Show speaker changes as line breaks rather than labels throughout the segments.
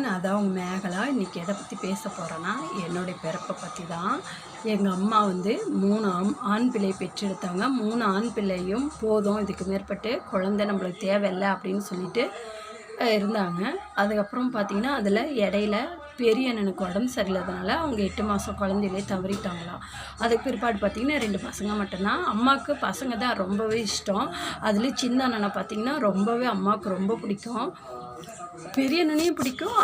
நான் தான் உங்கள் மேகலா? இன்றைக்கி எதை பற்றி பேச போகிறேன்னா என்னுடைய பிறப்பை பற்றி தான். எங்கள் அம்மா வந்து மூணு ஆம் ஆண் பிள்ளை பெற்றெடுத்தாங்க. மூணு ஆண் பிள்ளையும் போதும் இதுக்கு மேற்பட்டு குழந்தை நம்மளுக்கு தேவையில்லை அப்படின்னு சொல்லிட்டு இருந்தாங்க. அதுக்கப்புறம் பார்த்தீங்கன்னா அதில் இடையில பெரிய அண்ணனுக்கு உடம்பு சரியில்லாதனால அவங்க எட்டு மாதம் குழந்தையிலே தவறிட்டாங்களாம் அதுக்கு பிற்பாடு பார்த்தீங்கன்னா ரெண்டு பசங்க மட்டும்தான். அம்மாவுக்கு பசங்க தான் ரொம்பவே இஷ்டம். அதுலேயும் சின்ன அண்ணனை பார்த்தீங்கன்னா ரொம்பவே அம்மாவுக்கு ரொம்ப பிடிக்கும். பெரிய அண்ணனையும் பிடிக்கும்.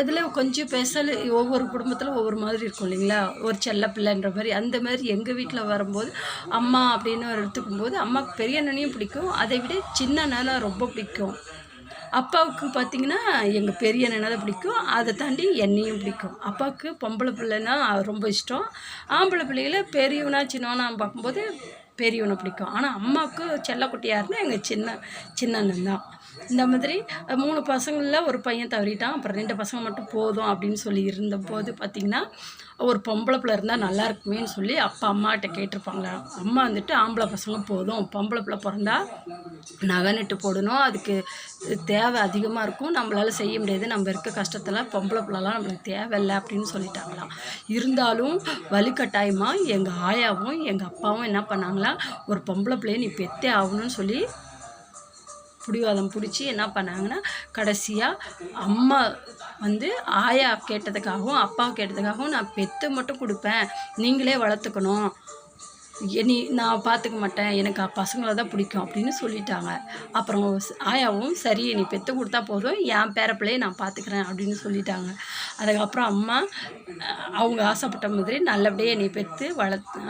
இதில் கொஞ்சம் ஸ்பெஷல் ஒவ்வொரு குடும்பத்தில் ஒவ்வொரு மாதிரி இருக்கும் இல்லைங்களா? ஒரு செல்ல பிள்ளைன்ற மாதிரி. அந்த மாதிரி எங்கள் வீட்டில் வரும்போது அம்மா அப்படின்னு ஒரு எடுத்துக்கும் போது அம்மாவுக்கு பெரிய அண்ணனையும் பிடிக்கும். அதை விட சின்ன அண்ணனை ரொம்ப பிடிக்கும். அப்பாவுக்கு பார்த்தீங்கன்னா எங்கள் பெரிய அண்ணனை தான் பிடிக்கும். அதை தாண்டி என்னையும் பிடிக்கும். அப்பாவுக்கு பொம்பளை பிள்ளைன்னா ரொம்ப இஷ்டம். ஆம்பளை பிள்ளைகளை பெரியவனா சின்னவனா பார்க்கும்போது பெரியவனை பிடிக்கும். ஆனால் அம்மாவுக்கு செல்லக்குட்டியாருன்னா எங்கள் சின்ன சின்ன அண்ணன் தான். இந்த மாதிரி மூணு பசங்களில் ஒரு பையன் தவறிட்டான். அப்புறம் ரெண்டு பசங்க மட்டும் போதும் அப்படின்னு சொல்லி இருந்தபோது பார்த்திங்கன்னா ஒரு பொம்பளை பிள்ளை இருந்தால் நல்லா இருக்குமேன்னு சொல்லி அப்பா அம்மாகிட்ட கேட்டிருப்பாங்க. அம்மா வந்துட்டு ஆம்பளை பசங்க போதும் பொம்பளை பிள்ளை பிறந்தா நகை நட்டு போடணும். அதுக்கு தேவை அதிகமாக இருக்கும். நம்மளால் செய்ய முடியாது. நம்ம இருக்க கஷ்டத்தில் பொம்பளை பிள்ளைலாம் நம்மளுக்கு தேவையில்லை அப்படின்னு சொல்லிட்டாங்களாம். இருந்தாலும் வலுக்கட்டாயமாக எங்கள் ஆயாவும் எங்கள் அப்பாவும் என்ன பண்ணாங்களா ஒரு பொம்பளை பிள்ளைய நீ பெத்தே ஆகணும்னு சொல்லி பிடிவாதம் பிடிச்சி என்ன பண்ணாங்கன்னா கடைசியாக அம்மா வந்து ஆயா கேட்டதுக்காகவும் அப்பா கேட்டதுக்காகவும் நான் பெற்று மட்டும் கொடுப்பேன். நீங்களே வளர்த்துக்கணும். நீ நான் பார்த்துக்க மாட்டேன். எனக்கு பசங்களை தான் பிடிக்கும் அப்படின்னு சொல்லிட்டாங்க. அப்புறம் ஆயாவும் சரி நீ பெற்று கொடுத்தா போதும். என் பேரப்பிள்ளையை நான் பார்த்துக்கிறேன் அப்படின்னு சொல்லிட்டாங்க. அதுக்கப்புறம் அம்மா அவங்க ஆசைப்பட்ட மாதிரி நல்லபடியாக என்னை பெற்று வளர்த்து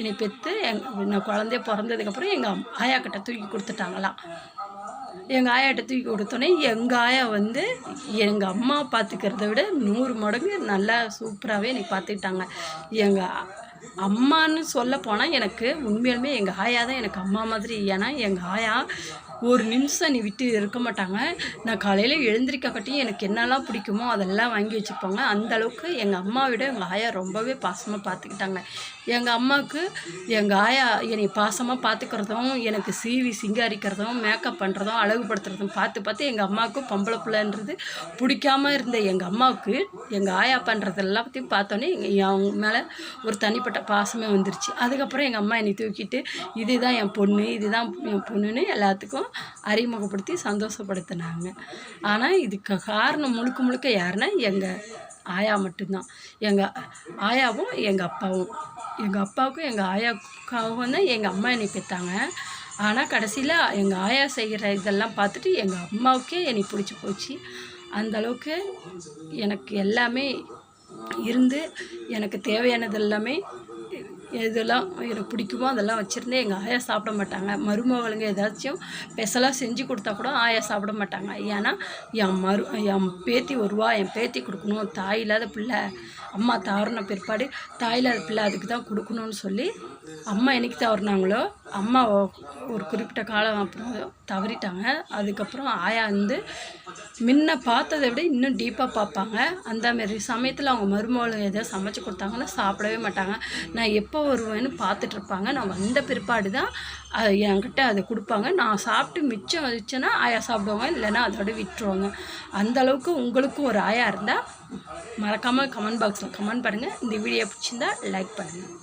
என்னை பெற்று எங் நான் குழந்தைய பிறந்ததுக்கப்புறம் எங்கள் ஆயா கிட்ட தூக்கி கொடுத்துட்டாங்களாம். எங்கள் ஆயாட்ட தூக்கி கொடுத்தோன்னே எங்கள் ஆயா வந்து எங்கள் அம்மா பார்த்துக்கிறத விட நூறு மடங்கு நல்லா சூப்பராகவே என்னை பார்த்துக்கிட்டாங்க எங்கள் அம்மான்னு சொல்ல போனால் எனக்கு உண்மையிலுமே எங்கள் ஆயா தான் எனக்கு அம்மா மாதிரி. ஏன்னா எங்கள் ஆயா ஒரு நிமிஷம் நீ விட்டு இருக்க மாட்டாங்க. நான் காலையில் எழுந்திரிக்க கட்டியும் எனக்கு என்னெல்லாம் பிடிக்குமோ அதெல்லாம் வாங்கி வச்சுப்பாங்க. அந்த அளவுக்கு எங்கள் அம்மாவை விட எங்கள் ஆயா ரொம்பவே பாசமாக பார்த்துக்கிட்டாங்க எங்கள் அம்மாவுக்கு எங்கள் ஆயா என்னை பாசமாக பார்த்துக்கிறதும் எனக்கு சீவி சிங்காரிக்கிறதும் மேக்கப் பண்ணுறதும் அழகுபடுத்துறதும் பார்த்து பார்த்து எங்கள் அம்மாவுக்கு பொம்பளை பிள்ளைன்றது பிடிக்காம இருந்த எங்கள் அம்மாவுக்கு எங்கள் ஆயா பண்ணுறது எல்லாத்தையும் பார்த்தோன்னே எங்கள் அவங்க மேலே ஒரு தனிப்பட்ட பாசமே வந்துருச்சு. அதுக்கப்புறம் எங்கள் அம்மா என்னை தூக்கிட்டு இதுதான் என் பொண்ணு இதுதான் என் பொண்ணுன்னு எல்லாத்துக்கும் அறிமுகப்படுத்தி சந்தோஷப்படுத்தினாங்க. ஆனால் இதுக்கு காரணம் முழுக்க முழுக்க யாருன்னா எங்கள் ஆயா மட்டும்தான். எங்கள் ஆயாவும் எங்கள் அப்பாவும். எங்கள் அப்பாவுக்கும் எங்கள் ஆயாவுக்காகவும் தான் எங்கள் அம்மா என்னை பெற்றாங்க ஆனால் கடைசியில் எங்கள் ஆயா செய்கிற இதெல்லாம் பார்த்துட்டு எங்கள் அம்மாவுக்கே என்னை பிடிச்சி போச்சு. அந்த அளவுக்கு எனக்கு எல்லாமே இருந்து எனக்கு தேவையானது எல்லாமே எதெல்லாம் எனக்கு பிடிக்குமோ அதெல்லாம் வச்சுருந்தேன் எங்கள் ஆயா சாப்பிட மாட்டாங்க. மருமகளுங்க ஏதாச்சும் ஸ்பெஷலாக செஞ்சு கொடுத்தா கூட ஆயா சாப்பிட மாட்டாங்க. ஏன்னா என் மரு என் பேத்தி வருவா என் பேத்தி கொடுக்கணும். தாய் இல்லாத பிள்ளை. அம்மா தாருன பிற்பாடு தாய் இல்லாத பிள்ளை அதுக்கு தான் கொடுக்கணும்னு சொல்லி அம்மா என்னைக்கு தவறினாங்களோ அம்மா ஒரு குறிப்பிட்ட காலம் அப்புறம் தவறிட்டாங்க. அதுக்கப்புறம் ஆயா வந்து முன்ன பார்த்ததை விட இன்னும் டீப்பாக பார்ப்பாங்க. அந்தமாரி சமயத்தில் அவங்க மருமகள் எதாவது சமைச்சு கொடுத்தாங்கன்னா சாப்பிடவே மாட்டாங்க. நான் எப்போ வருவேன்னு பார்த்துட்டு இருப்பாங்க. நான் வந்த பிற்பாடு தான் அது என்கிட்ட அதை கொடுப்பாங்க. நான் சாப்பிட்டு மிச்சம் வச்சுன்னா ஆயா சாப்பிடுவாங்க இல்லைன்னா அதோட விட்டுருவாங்க. அந்த அளவுக்கு உங்களுக்கும் ஒரு ஆயா இருந்தால் மறக்காமல் கமெண்ட் பாக்ஸில் கமெண்ட் பண்ணுங்கள் இந்த வீடியோ பிடிச்சிருந்தா லைக் பண்ணுங்கள்